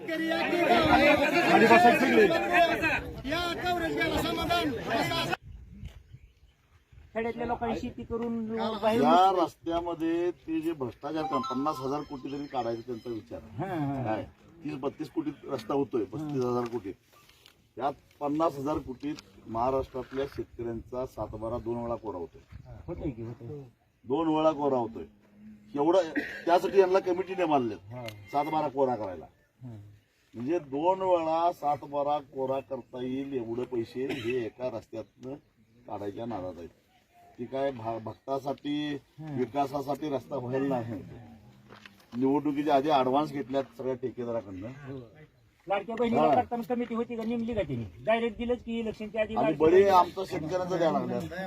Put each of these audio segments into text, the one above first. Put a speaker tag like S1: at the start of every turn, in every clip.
S1: शेतकरी या समाधान
S2: खेड्यातल्या लोकांनी शेती करून
S3: रस्त्यामध्ये ते जे भ्रष्टाचार काम पन्नास हजार कोटी तरी काढायचा त्यांचा विचार. काय? तीस बत्तीस कोटी रस्ता होतोय पस्तीस हजार कोटी. त्यात पन्नास हजार कोटीत महाराष्ट्रातल्या शेतकऱ्यांचा सातबारा दोन वेळा कोरा होतोय. दोन वेळा कोरा होतोय. एवढं त्यासाठी यांना कमिटीने मानले सातबारा कोरा करायला. म्हणजे दोन वेळा सातबारा कोरा करता येईल एवढे पैसे हे एका रस्त्यातनं काढायच्या नादात आहेत. ती काय भक्तासाठी विकासासाठी रस्ता व्हायला नाही. निवडणुकीच्या आधी ऍडव्हान्स घेतल्यात सगळ्या ठेकेदाराकडनं.
S2: लाडक्या बहिणीला करताना कमिटी होती का नेमली का त्यांनी डायरेक्ट दिलंच की इलेक्शनच्या आधी
S3: बळी आमचा शेतकऱ्यांचा द्यायला लागल्या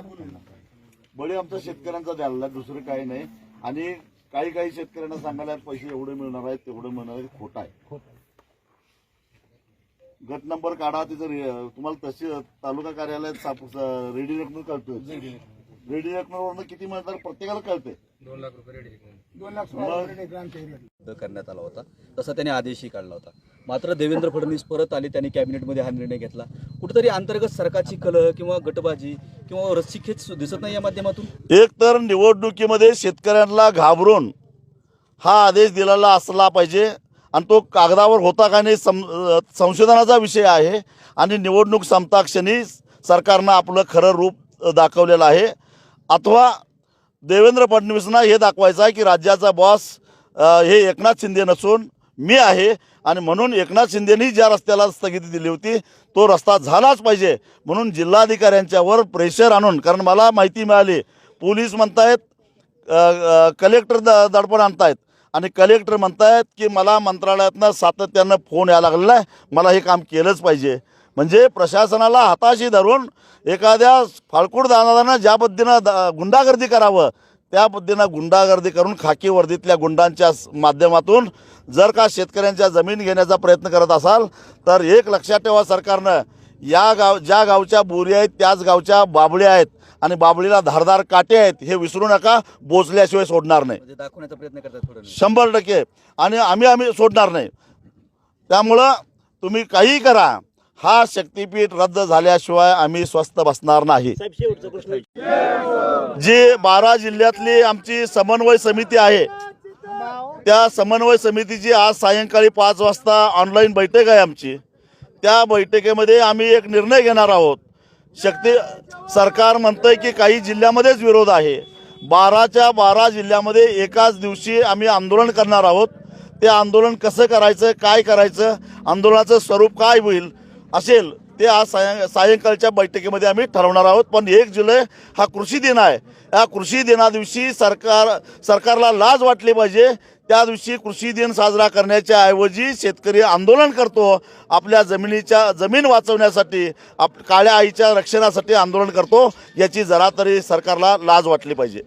S3: बळी आमचा शेतकऱ्यांचा द्यायला लागला दुसरं काही नाही. आणि काही काही शेतकऱ्यांना सांगायला पैसे एवढे मिळणार आहेत तेवढे मिळणार आहेत खोटा आहे. गट नंबर काढा तिथं तुम्हाला तशी तालुका कार्यालयात रेडी रेकनर कळतोय रेडी किती मिळतात प्रत्येकाला कळते
S4: रद्द करण्यात आला होता. तसा त्याने आदेशही काढला होता. मात्र देवेंद्र फडणवीस परत आले त्यांनी कॅबिनेटमध्ये हा निर्णय घेतला. कुठेतरी अंतर्गत सरकारची कलह किंवा गटबाजी किंवा रस्सीखेच दिसत नाही या माध्यमातून?
S3: एक तर निवडणुकीमध्ये शेतकऱ्यांना घाबरून हा आदेश दिलेला असला पाहिजे आणि तो कागदावर होता का नाही सं संशोधनाचा विषय आहे. आणि निवडणूक संपताक्षणी सरकारनं आपलं खरं रूप दाखवलेलं आहे. अथवा देवेंद्र फडणवीसना हे दाखवायचं आहे की राज्याचा बॉस हे एकनाथ शिंदे नसून मी आहे आणि म्हणून एकनाथ शिंदेनी ज्या रस्त्याला स्थगिती दिली होती तो रस्ता झालाच पाहिजे. म्हणून जिल्हाधिकाऱ्यांच्यावर प्रेशर आणून कारण मला माहिती मिळाली पोलीस म्हणतायत कलेक्टर द दडपण आणतायत. आणि कलेक्टर म्हणतायत की मला मंत्रालयातनं सातत्यानं फोन यायला लागलेला आहे मला हे काम केलंच पाहिजे. म्हणजे प्रशासनाला हाताशी धरून एखाद्या फाळकूड दानादानं ज्या पद्धतीनं द- गुंडागर्दी करावं त्या पद्धतीनं गुंडागर्दी करून खाकी वर्दीतल्या गुंडांच्या माध्यमातून जर का शेतकऱ्यांच्या जमीन घेण्याचा प्रयत्न करत असाल तर एक लक्षात ठेवा सरकारनं या गाव ज्या गावच्या बोरी आहेत त्याच गावच्या बाबळ्या आहेत आणि बाबळीला धारदार काटे आहेत हे विसरू नका बोचल्याशिवाय सोडणार नाही.
S4: म्हणजे दाखवण्याचा प्रयत्न करतात
S3: शंभर टक्के. आणि आम्ही आम्ही सोडणार नाही. त्यामुळं तुम्ही काहीही करा. हा शक्तीपीठ रद्द झाल्याशिवाय आम्ही स्वस्त बसणार नाही. जी बारा जिल्ह्यातली आमची समन्वय समिती आहे त्या समन्वय समितीची आज सायंकाळी पाच वाजता ऑनलाईन बैठक आहे आमची. त्या बैठकीमध्ये आम्ही एक निर्णय घेणार आहोत. शक्ती सरकार म्हणतंय की काही जिल्ह्यामध्येच विरोध आहे. बाराच्या बारा जिल्ह्यामध्ये एकाच दिवशी आम्ही आंदोलन करणार आहोत. ते आंदोलन कसं करायचं काय करायचं आंदोलनाचं स्वरूप काय होईल असेल ते आज सायं सायंकाळच्या बैठकीमध्ये आम्ही ठरवणार आहोत. पण एक जुलै हा कृषी दिन आहे. या कृषी दिनादिवशी सरकार सरकारला लाज वाटली पाहिजे. त्या दिवशी कृषी दिन साजरा करण्याच्या ऐवजी शेतकरी आंदोलन करतो. आपल्या जमिनीच्या जमीन वाचवण्यासाठी आप काळ्या आईच्या रक्षणासाठी आंदोलन करतो. याची जरा तरी सरकारला लाज वाटली पाहिजे.